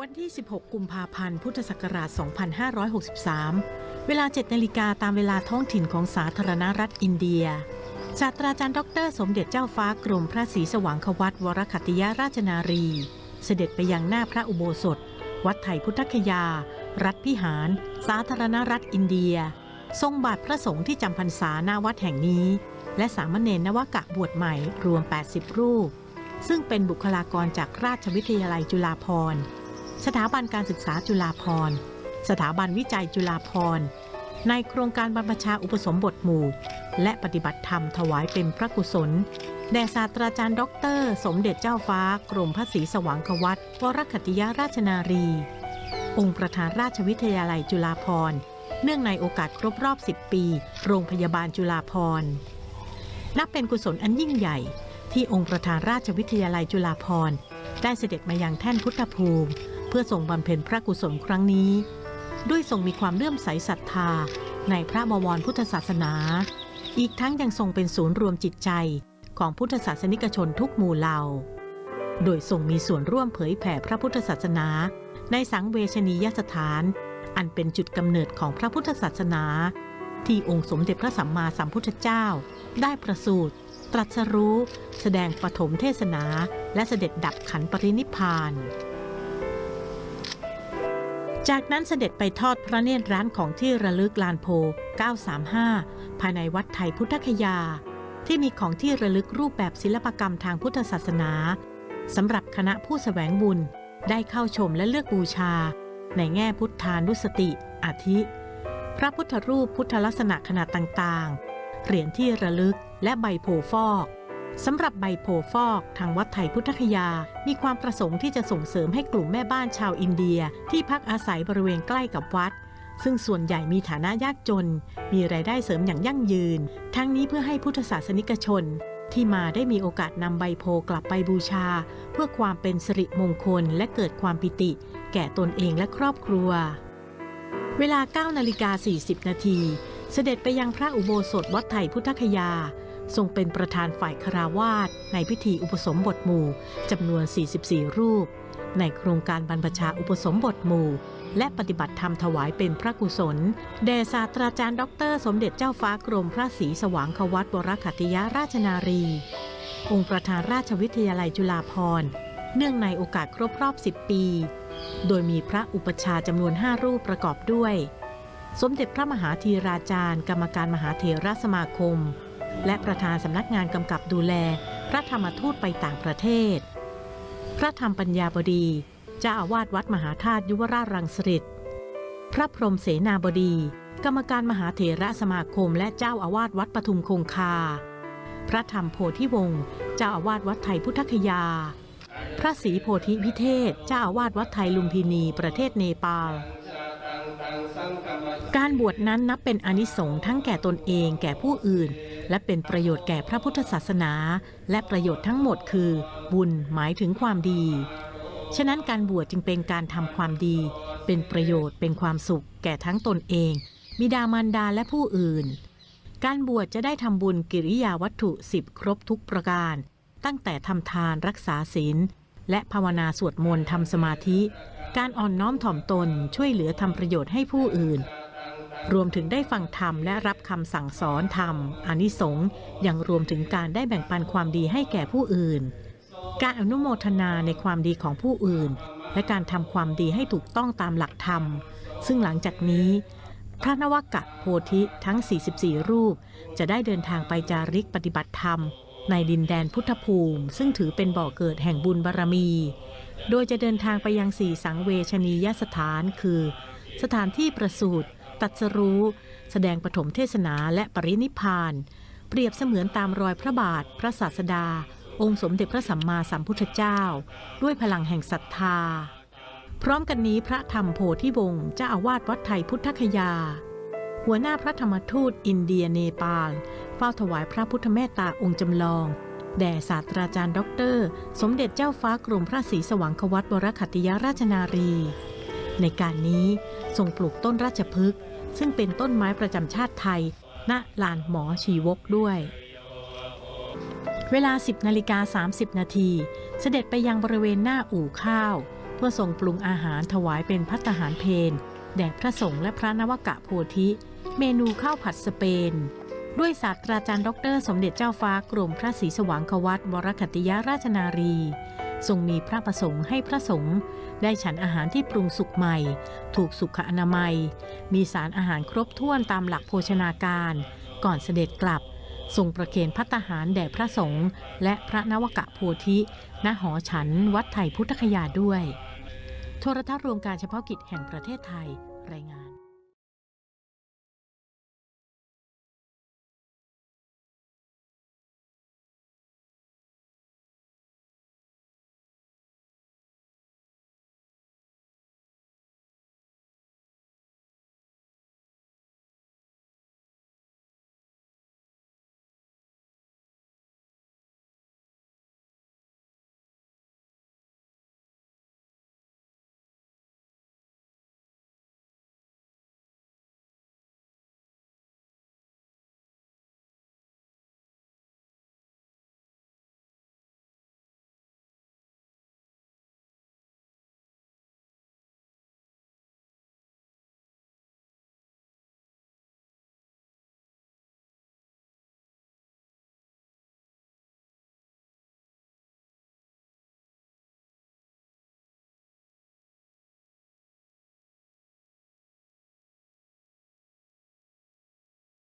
วันที่ 16 กุมภาพันธ์ พุทธศักราช 2563 เวลา 7 นาฬิกาตามเวลาท้องถิ่นของสาธารณรัฐอินเดีย ศาสตราจารย์ดอกเตอรสมเด็จเจ้าฟ้ากรมพระศรีสว่างควัตวรคัตติยราชนารี เสด็จไปยังหน้าพระอุโบสถ วัดไถ่พุทธคยา รัฐพิหาร สาธารณรัฐอินเดีย ทรงบาทพระสงฆ์ที่จำพรรษาหน้าวัดแห่งนี้ และสามเณรนวกะบวชใหม่รวม 80 รูป ซึ่งเป็นบุคลากรจากราชวิทยาลัยจุฬาภรณ์ สถาบันการศึกษาจุฬาภรณ์ สถาบันวิจัยจุฬาภรณ์ ในโครงการบรรพชาอุปสมบทหมู่ และปฏิบัติธรรมถวายเป็นพระกุศล แด่ศาสตราจารย์ด็อกเตอร์ สมเด็จเจ้าฟ้ากรมพระศรีสว่างควัตวรคตติยราชนารี องค์ประธานราชวิทยาลัยจุฬาภรณ์ เนื่องในโอกาสครบรอบ 10 ปี โรงพยาบาลจุฬาภรณ์ นับเป็นกุศลอันยิ่งใหญ่ที่องค์ประธานราชวิทยาลัยจุฬาภรณ์ ได้เสด็จมายังแท่นพุทธภูมิ พื่อทรงบำเพ็ญพระกุศลครั้งนี้ ด้วยทรงมีความเลื่อมใสศรัทธาในพระบวรพุทธศาสนา อีกทั้งยังทรงเป็นศูนย์รวมจิตใจของพุทธศาสนิกชนทุกหมู่เหล่า โดยทรงมีส่วนร่วมเผยแผ่พระพุทธศาสนา ในสังเวชนียสถาน อันเป็นจุดกำเนิดของพระพุทธศาสนา ที่องค์สมเด็จพระสัมมาสัมพุทธเจ้า ได้ประสูติตรัสรู้ แสดงปฐมเทศนา และเสด็จดับขันปรินิพพาน จากนั้นเสด็จไปทอดพระเนตรร้านของที่ระลึกลานโพ 935 ภายในวัดไทยพุทธคยา ที่มีของที่ระลึกรูปแบบศิลปกรรมทางพุทธศาสนาสำหรับคณะผู้สแสวงบุญได้เข้าชมและเลือกบูชา ในแง่พุทธานุสติ อาทิ พระพุทธรูปพุทธลักษณะขนาดต่างๆ เหรียญที่ระลึกและใบโพฟอก สำหรับใบโพฟอก ทางวัดไทยพุทธคยา มีความประสงค์ที่จะส่งเสริมให้กลุ่มแม่บ้านชาวอินเดีย ที่พักอาศัยบริเวณใกล้กับวัด ซึ่งส่วนใหญ่มีฐานะยากจน มีรายได้เสริมอย่างยั่งยืน ทั้งนี้เพื่อให้พุทธศาสนิกชน ที่มาได้มีโอกาสนำใบโพกลับไปบูชา เพื่อความเป็นสิริมงคลและเกิดความปิติ แก่ตนเองและครอบครัว เวลา9นาฬิกา40นาทีเสด็จไปยังพระอุโบสถวัดไทยพุทธคยา ทรงเป็นประธานฝ่ายคาราวาสในพิธีอุปสมบทหมู่จำนวน 44 รูป ในโครงการบรรพชาอุปสมบทหมู่ และปฏิบัติธรรมถวายเป็นพระกุศล แด่ศาสตราจารย์ดอกเตอรสมเด็จเจ้าฟ้ากรมพระศรีสว่างควัตวรคัติยราชนารี องค์ประธานราชวิทยาลัยจุฬาภรณ์เนื่องในโอกาสครบรอบ 10 ปี โดยมีพระอุปชาจำนวน 5 รูปประกอบด้วย สมเด็จพระมหาธีราจารย์ กรรมการมหาเถรสมาคม และประธานสำนักงานกำกับดูแล พระธรรมทูตไปต่างประเทศ พระธรรมปัญญาบดีเจ้าอาวาสวัดมหาธาตุยุวราชรังสฤษพระพรหมเสนาบดี กรรมการมหาเถระสมาคม และเจ้าอาวาสวัดปทุมคงคา พระธรรมโพธิวงศ์เจ้าอาวาสวัดไทยพุทธคยา พระศรีโพธิวิเทศเจ้าอาวาสวัดไทยลุมพินีประเทศเนปาล การบวชนั้นนับเป็นอนิสงส์ทั้งแก่ตนเองแก่ผู้อื่น และเป็นประโยชน์แก่พระพุทธศาสนา และประโยชน์ทั้งหมดคือ บุญหมายถึงความดี ฉะนั้นการบวชจึงเป็นการทำความดี เป็นประโยชน์เป็นความสุข แก่ทั้งตนเอง บิดามารดาและผู้อื่น การบวชจะได้ทำบุญกิริยาวัตถุสิบครบทุกประการ ตั้งแต่ทำทานรักษาศีล และภาวนาสวดมนต์ทำสมาธิ การอ่อนน้อมถ่อมตนช่วยเหลือทำประโยชน์ให้ผู้อื่น รวมถึงได้ฟังธรรมและรับคำสั่งสอนธรรมอนิสงส์ยังรวมถึงการได้แบ่งปันความดีให้แก่ผู้อื่น การอนุโมทนาในความดีของผู้อื่น และการทำความดีให้ถูกต้องตามหลักธรรม ซึ่งหลังจากนี้พระนวกะโพธิทั้ง 44 รูป จะได้เดินทางไปจาริกปฏิบัติธรรม ในดินแดนพุทธภูมิ ซึ่งถือเป็นบ่อเกิดแห่งบุญบารรมี โดยจะเดินทางไปยังสี่สังเวชนียสถานคือ สถานที่ประสูติตรัสรู้ แสดงปฐมเทศนาและปรินิพพาน เปรียบเสมือนตามรอยพระบาท พระศาสดา องค์สมเด็จพระสัมมาสัมพุทธเจ้า ด้วยพลังแห่งศรัทธา พร้อมกันนี้พระธรรมโพธิวงศ์เจ้าอาวาสวัดไทยพุทธคยา หัวหน้าพระธรรมทูตอินเดียเนปาล เฝ้าถวายพระพุทธเมตตาองค์จำลอง แด่ศาสตราจารย์ด็อกเตอร์ สมเด็จเจ้าฟ้ากรมพระศรีสว่างควัตวรคัตติยราชนารี ในการนี้ทรงปลูกต้นราชพฤกษ์ซึ่งเป็นต้นไม้ประจำชาติไทย ณ ลานหมอชีวกด้วย เวลา 10นาฬิกา30 นาทีเสด็จไปยังบริเวณหน้าอู่ข้าว เพื่อทรงปรุงอาหารถวายเป็นพัตตาหารเพนแด่พระสงฆ์และพระนวกะโพธิ เมนูข้าวผัดสเปน ด้วยศาสตราจารย์ดร สมเด็จเจ้าฟ้ากรมพระศรีสว่างควัตวรคติยราชนารี ทรงมีพระประสงค์ให้พระสงฆ์ได้ฉันอาหารที่ปรุงสุกใหม่ ถูกสุขอนามัย มีสารอาหารครบถ้วนตามหลักโภชนาการ ก่อนเสด็จกลับทรงประเคนพัตตาหารแด่พระสงฆ์และพระนวกะโพธิณหอฉันวัดไทยพุทธคยาด้วย โทรทัศน์รวมการเฉพาะกิจแห่งประเทศไทย รายงาน